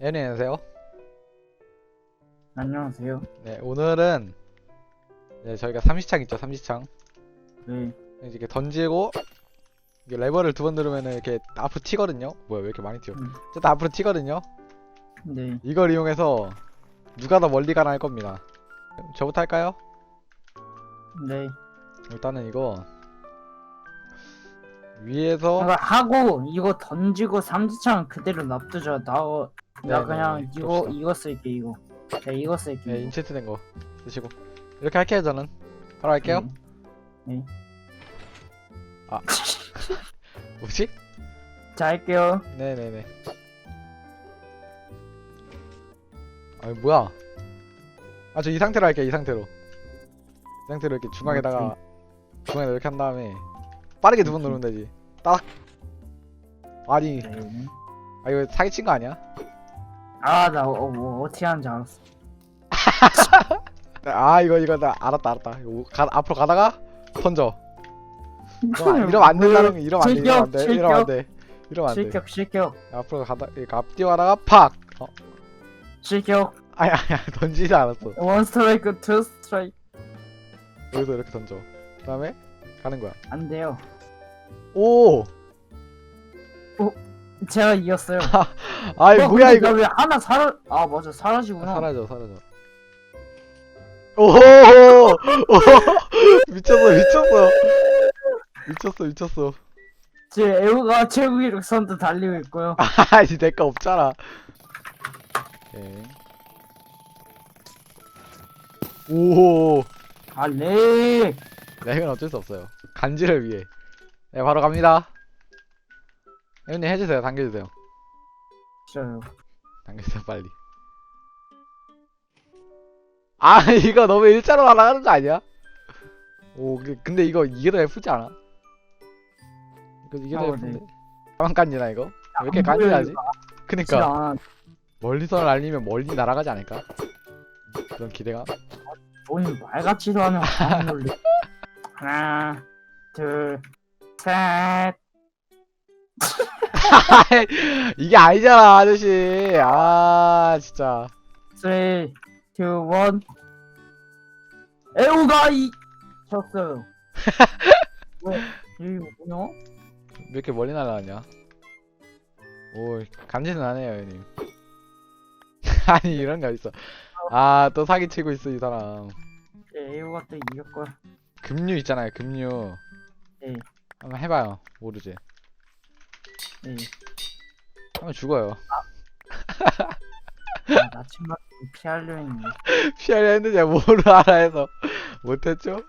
애니 안녕하세요. 안녕하세요. 네, 오늘은 네, 저희가 삼시창 있죠, 삼시창. 네. 이렇게 던지고 이게 레버를 두 번 누르면은 이렇게 앞으로 튀거든요. 뭐야, 왜 이렇게 많이 튀어? 음. 어쨌든 앞으로 튀거든요. 네. 이걸 이용해서 누가 더 멀리 가나 할 겁니다. 저부터 할까요? 네. 일단은 이거 위에서 그러니까 하고 이거 던지고 삼지창 그대로 놔두죠. 나, 어- 나 네, 그냥 네, 네. 이거 그럽시다. 이거 쓸게 이거. 네, 이거 쓸게. 네, 이거. 인체트 된거 쓰시고 이렇게 할게요 저는 바로 할게요. 네. 뭐지? 자 할게요. 네네네. 아니 뭐야? 아 저 이 상태로 할게요 이 상태로. 이 상태로 이렇게 중앙에다가 중앙에 이렇게 한 다음에 빠르게 두 번 누르면 되지. 딱. 아니 네. 아 이거 사기친 거 아니야? 아 나 어, 뭐 어떻게 하는지 알았어. 아 이거 이거 나 알았다 알았다. 이거 가, 앞으로 가다가 던져. 이러면, 이러면 안 된다는 거 이러면 안 돼. 이러면 안 돼. 이러면 안 돼. 이러면 안 돼. 실격 실격 앞으로 가다 앞 뛰어가다가 팍. 어 실격. 아니 아니야 던지지 않았어. 원 스트라이크 투 스트라이크 여기서 이렇게 던져. 그다음에 가는 거야. 안 돼요. 오. 제가 이겼어요. 아이 어, 뭐야 근데 이거. 나 왜 하나 사라? 아 맞아 아, 사라지구나. 사라져 사라져. 오호. 오. 미쳤어 미쳤어. 미쳤어 미쳤어. 제 애우가 최고 기록 선두 달리고 있고요. 아니 내거 없잖아. 오케이. 오. 아 렉. 네, 이건 어쩔 수 없어요. 간지를 위해. 네, 바로 갑니다. 혜윤님 해주세요. 당겨주세요. 싫어요. 당겨주세요, 빨리. 아, 이거 너무 일자로 날아가는 거 아니야? 오, 그- 근데 이거 이게 더 예쁘지 않아? 이거 이게 더 아, 예쁜데? 네. 가만 간지나 이거? 왜 이렇게 안 보여요, 간지나지? 이거. 그니까 아, 멀리서 날리면 멀리 날아가지 않을까? 그런 기대가. 않은 화면 놀리. 하나, 둘, 셋. 이게 아니잖아, 아저씨. 아, 진짜. 3, 2, 1. 애우가 이 쳤어요. 왜? 이거 뭐냐? 왜 이렇게 멀리 날아가냐? 오, 감지는 하네요, 형님. 아니, 이런 게 어딨어. 아, 또 사기치고 있어, 이 사람. 애우가 또 이겼고요. 급류 있잖아요, 급류. 네. 한번 해봐요, 모르지. 네. 하면 죽어요. 아, 나침반 피하려 했는데. 피하려 했는데 뭐를 알아 해서 못했죠?